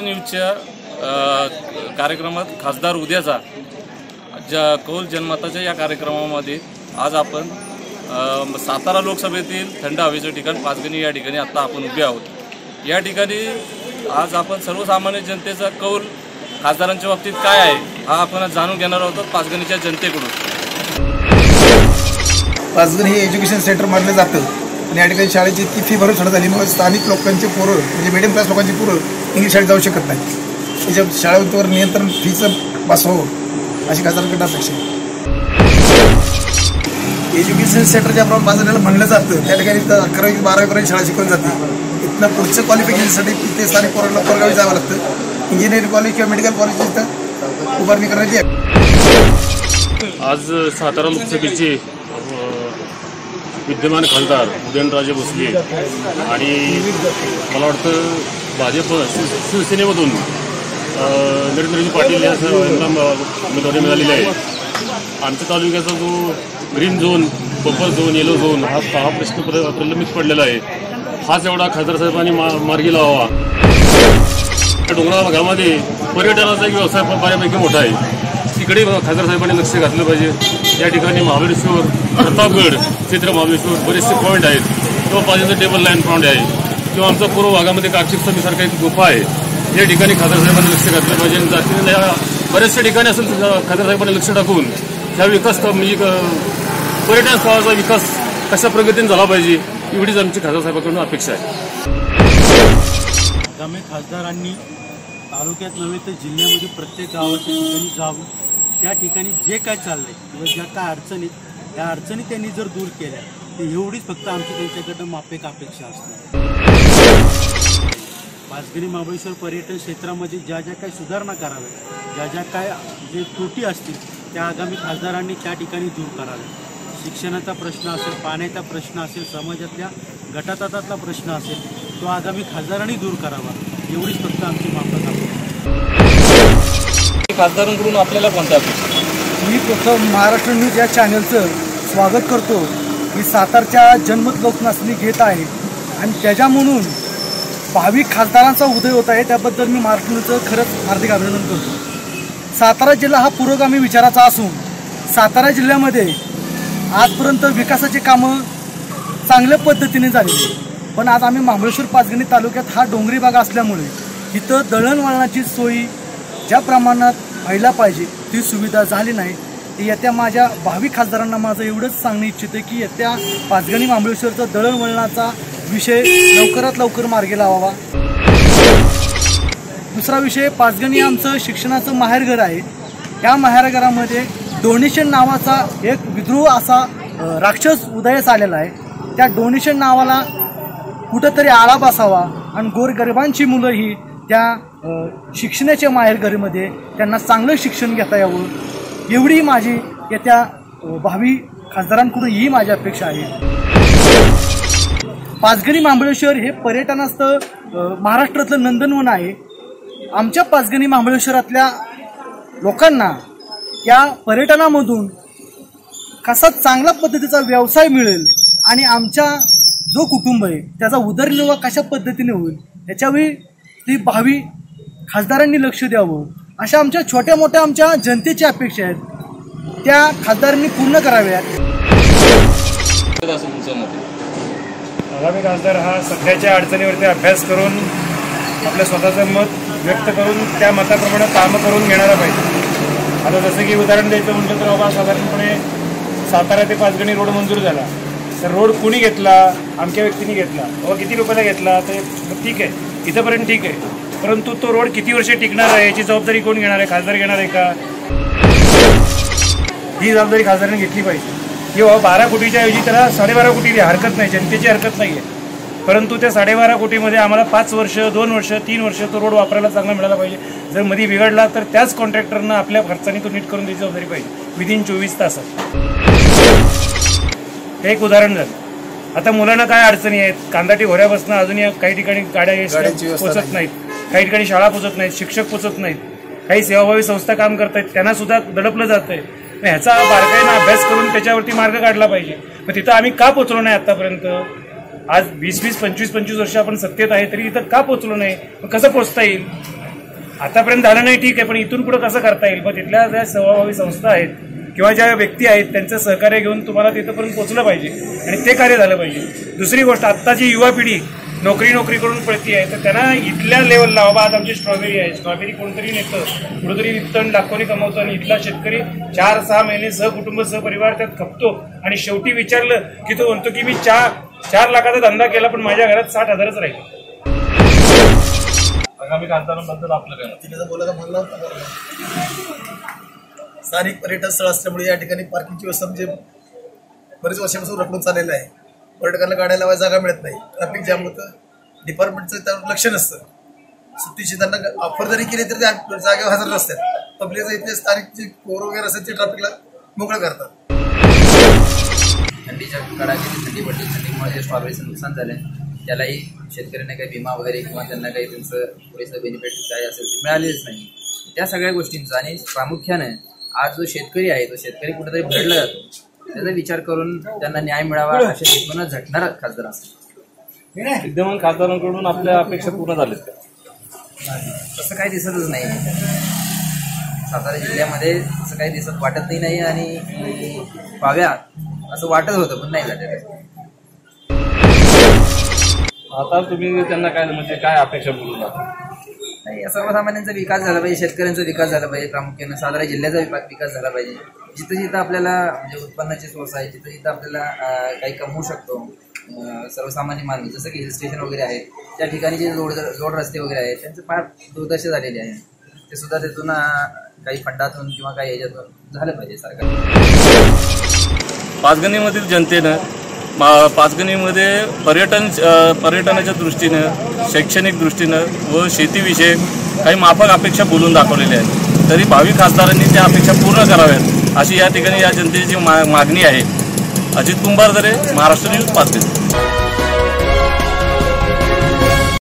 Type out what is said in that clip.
न्यूजच्या कार्यक्रमात खासदार उद्याचा ज्या कौल जनमताच्या या कार्यक्रमामध्ये आज आपण सातारा लोकसभेतील थंड हवेचं ठिकाण पाचगणी या ठिकाणी आत्ता आपण उभे आहोत. या ठिकाणी आज आपण सर्वसामान्य जनतेचा कौल खासदारांच्या बाबतीत काय आहे हा आपण जाणून घेणार आहोत पाचगणीच्या जनतेकडून. पाचगणी हे एज्युकेशन सेंटर मानलं जातं. आणि या ठिकाणी शाळेची इतकी फी भरून सोडत मग स्थानिक लोकांचे पोरं म्हणजे मिडियम क्लास लोकांची पोरं इंग्लिश शाळेत जाऊ शकत नाही त्याच्या शाळेवर नियंत्रण फीचं बसवावं हो, अशी खासदारकडे अपेक्षा एज्युकेशन सेंटर ज्याप्रमाणे पाचगणीला म्हणलं जातं. त्या ठिकाणी अकरावी बारावीपर्यंत शाळा शिकवली जाते. इथनं पुढचं क्वालिफिकेशनसाठी तिथे स्थानिक पोरांना परगावी जावं लागतं. इंजिनिअरिंग कॉलेज किंवा मेडिकल कॉलेज इथं उभारणी करण्यात आहे आज सातारा लोकसभेची विद्यमान खासदार उदयनराजे भोसले आणि मला वाटतं भाजप शिव- शिवसेनेमधून नरेंद्रजी पाटील या सर्व यांना उमेदवारी मिळालेली आहे आमच्या तालुक्याचा जो green zone buffer zone yellow zone हा हा प्रश्न प्रलंबित पडलेला आहे. हाच एवढा खासदार साहेबांनी मा मार्गी लावावा. डोंगराळ भागामध्ये पर्यटनाचा एक व्यवसाय बऱ्यापैकी मोठा आहे. तिकडे खासदार साहेबांनी लक्ष घातलं पाहिजे. या ठिकाणी महाबळेश्वर प्रतापगड चित्र महाबळेश्वर बरेचसे पॉईंट आहेत. किंवा पाहिजे टेबल लाईन पॉईंट आहे. किंवा आमचा पूर्व भागामध्ये काक्षिक स्वामीसारखा एक गुफा आहे. या ठिकाणी खासदार साहेबांनी लक्ष घातलं पाहिजे. आणि जास्तीत या बऱ्याचशा ठिकाणी असेल खासदार साहेबांनी लक्ष टाकून ह्या विकास म्हणजे क- पर्यटन स्थळाचा विकास कशा प्रगतीने झाला पाहिजे एवढीच आमची खासदार साहेबांकडून अपेक्षा आहे. त्यामुळे खासदारांनी तालुक्यात नव्हे तर जिल्ह्यामध्ये प्रत्येक गावाच्या ठिकाणी जाऊन त्या ठिकाणी जे काय चाललंय किंवा ज्या काय अडचणी त्या अडचणी त्यांनी जर दूर केल्या तर एवढीच फक्त आमची त्यांच्याकडनं मापेक अपेक्षा असणार पाचगणी महाबळेश्वर पर्यटन क्षेत्रामध्ये ज्या ज्या काही सुधारणा कराव्या ज्या ज्या काय जे त्रुटी असतील त्या आगामी खासदारांनी त्या ठिकाणी दूर कराव्या शिक्षणाचा प्रश्न असेल पाण्याचा प्रश्न असेल समाजातल्या गटातटातला प्रश्न असेल तो आगामी खासदारांनी दूर करावा. एवढीच फक्त आमची मागणी खासदारांकडून आपल्याला कोणत्या मी प्रथम महाराष्ट्र न्यूज या चॅनलचं स्वागत करतो. मी सातारच्या जन्मत लोकनाचणी घेत आहे. आणि त्याच्या म्हणून भाविक खासदारांचा उदय होत आहे. त्याबद्दल मी महाराष्ट्र न्यूजचं खरंच हार्दिक अभिनंदन करतो. सातारा जिल्हा हा पुरोगामी विचाराचा असून सातारा जिल्ह्यामध्ये आजपर्यंत विकासाची कामं चांगल्या पद्धतीने झाली पण आज आम्ही महाबळेश्वर पाचगणी तालुक्यात हा डोंगरी भाग असल्यामुळे इथं दळणवळणाची सोयी ज्या प्रमाणात व्हायला पाहिजे ती सुविधा झाली नाही ती येत्या माझ्या भावी खासदारांना माझं एवढंच सांगणं इच्छित आहे की येत्या पाचगणी महाबळेश्वरचा दळणवळणाचा विषय लवकरात लवकर मार्गी लावावा. दुसरा विषय पाचगणी आमचं शिक्षणाचं माहेरघर आहे. त्या माहेरघरामध्ये डोनेशन नावाचा एक विद्रोह असा राक्षस उदयास आलेला आहे. त्या डोनेशन नावाला कुठंतरी आळा बसावा आणि गोरगरिबांची मुलं ही त्या शिक्षणाच्या माहेरघरीमध्ये त्यांना चांगलं शिक्षण घेता यावं. एवढी माझी येत्या भावी खासदारांकडून ही माझी अपेक्षा आहे. पाचगणी महाबळेश्वर हे पर्यटनास्थळ महाराष्ट्रातलं नंदनवन आहे. आमच्या पाचगणी महाबळेश्वरातल्या लोकांना या पर्यटनामधून कसा चांगल्या पद्धतीचा व्यवसाय मिळेल आणि आमच्या जो कुटुंब आहे त्याचा उदरनिर्वाह कशा पद्धतीने होईल याच्यावेळी ती भावी खासदारांनी लक्ष द्यावं. अशा आमच्या छोट्या मोठ्या आमच्या जनतेच्या अपेक्षा आहेत. त्या खासदारांनी पूर्ण कराव्यात. आगामी खासदार हा सध्याच्या अडचणीवरती अभ्यास करून आपलं स्वतःचं मत व्यक्त करून त्या मताप्रमाणे कामं करून घेणारा पाहिजे. आता जसं की उदाहरण द्यायचं म्हटलं तर बाबा साधारणपणे सातारा ते पाचगणी रोड मंजूर झाला. तर रोड कुणी घेतला? आमच्या व्यक्तीने घेतला. बाबा किती रुपयाला घेतला? तर ठीक आहे. इथंपर्यंत ठीक आहे. परंतु तो रोड किती वर्ष टिकणार आहे? याची जबाबदारी कोण घेणार आहे? खासदार घेणार आहे का? ही जबाबदारी खासदारांनी घेतली पाहिजे. की बाबा बारा कोटीच्या ऐवजी त्याला साडेबारा कोटी द्या. हरकत नाही. जनतेची हरकत नाही आहे परंतु त्या साडेबारा कोटीमध्ये आम्हाला पाच वर्ष दोन वर्ष तीन वर्ष तो रोड वापरायला चांगला मिळाला पाहिजे. जर मध्ये बिघडला तर त्याच कॉन्ट्रॅक्टरनं आपल्या खर्चाने तो नीट करून द्यायची जबाबदारी पाहिजे. विदिन चोवीस तासात. हे एक उदाहरण झालं. आता मुलांना काय अडचणी आहेत? कांदाटी घोऱ्यापासून अजूनही काही ठिकाणी गाड्या पोचत नाहीत. काही ठिकाणी शाळा पोचत नाहीत शिक्षक पोचत नाहीत. काही सेवाभावी संस्था काम करतायत त्यांना सुद्धा दडपलं जात आहे ह्याचा बारकाईनं अभ्यास करून त्याच्यावरती मार्ग काढला पाहिजे. मग तिथं आम्ही का पोचलो नाही आतापर्यंत? आज वीस वीस पंचवीस पंचवीस वर्ष आपण सत्तेत आहे तरी इथं का पोचलो नाही? मग कसं पोचता येईल? आतापर्यंत झालं नाही ठीक आहे पण इथून पुढे कसं करता येईल? मग तिथल्या ज्या सेवाभावी संस्था आहेत किंवा ज्या व्यक्ती आहेत त्यांचं सहकार्य घेऊन तुम्हाला तिथंपर्यंत पोहोचलं पाहिजे आणि ते कार्य झालं पाहिजे. दुसरी गोष्ट आत्ताची युवा पिढी नोकरी नोकरी करून पळती आहे तर त्यांना इथल्या लेवलला बाबा आज आमची स्ट्रॉबेरी आहे. स्ट्रॉबेरी कोणतरी नेतं कुठेतरी विकतं लाखोनी कमवतं आणि इथला शेतकरी चार सहा महिने सहकुटुंब सहपरिवार त्यात खपतो. आणि शेवटी विचारलं की तो म्हणतो की मी चार चार लाखाचा धंदा केला पण माझ्या घरात साठ हजारच राहील. आगामी खासदारांबद्दल आपलं काय मत? तिने बोलायला म्हणलं होतं स्थानिक पर्यटन स्थळ असल्यामुळे या ठिकाणी पार्किंगची व्यवस्था म्हणजे बरेच वर्षापासून रखडून चाललेलं आहे. पर्यटकांना गाड्या लावायला जागा मिळत नाही. ट्रॅफिक जॅम होतं. डिपार्टमेंटचं त्यावर लक्ष नसतं. सुट्टीची त्यांना ऑफर जरी केली तरी त्या जागेवर हजर नसतात. पब्लिकचं इथे स्थानिक जे कोर वगैरे असतात ते ट्रॅफिकला मोकळं करतात. थंडीच्या काळात थंडी पडली. थंडीमुळे जे स्ट्रॉबेरीचं नुकसान झालं आहे त्यालाही शेतकऱ्यांना काही विमा वगैरे किंवा त्यांना काही त्यांचं पुरेसं बेनिफिट काय असेल ते मिळालेच नाही. त्या सगळ्या गोष्टींचं आणि प्रामुख्याने आज जो शेतकरी आहे तो शेतकरी कुठेतरी भरडला जातो. त्याचा विचार करून त्यांना न्याय मिळावा अशा हेतूनच झटणारा खासदार विद्यमान खासदारांकडून आपल्या अपेक्षा पूर्ण झाल्यात. का तसं काही दिसतच नाही. सातारा जिल्ह्यामध्ये तसं काही दिसत वाटतही नाही आणि व्हाव्या असं वाटत होतं पण नाही झालं. आता तुम्ही त्यांना काय म्हणजे काय अपेक्षा बोलून नाही सर्वसामान्यांचा विकास झाला पाहिजे शेतकऱ्यांचा विकास झाला पाहिजे प्रामुख्याने सातारा जिल्ह्याचा विका- विकास झाला पाहिजे. जिथं जिथं आपल्याला म्हणजे उत्पन्नाचे सोर्स आहे जिथं जिथं आपल्याला काही कमवू शकतो सर्वसामान्य माणूस जसं की हिल स्टेशन वगैरे आहे त्या ठिकाणी जे जोड जोड रस्ते वगैरे आहेत त्यांचे फार दुर्दशा झालेली आहे. ते सुद्धा तिथून काही फंडातून किंवा काही याच्यातून झालं पाहिजे सरकार. पाचगणीमधील जनतेनं मा- पाचगणीमध्ये पर्यटन पर्यटनाच्या दृष्टीनं शैक्षणिक दृष्टीनं व शेतीविषयक काही माफक अपेक्षा बोलून दाखवलेल्या आहेत. तरी भावी खासदारांनी त्या अपेक्षा पूर्ण कराव्यात अशी या ठिकाणी या जनतेची मा मागणी आहे. अजित कुंभारदरे महाराष्ट्र न्यूज पाचगणी.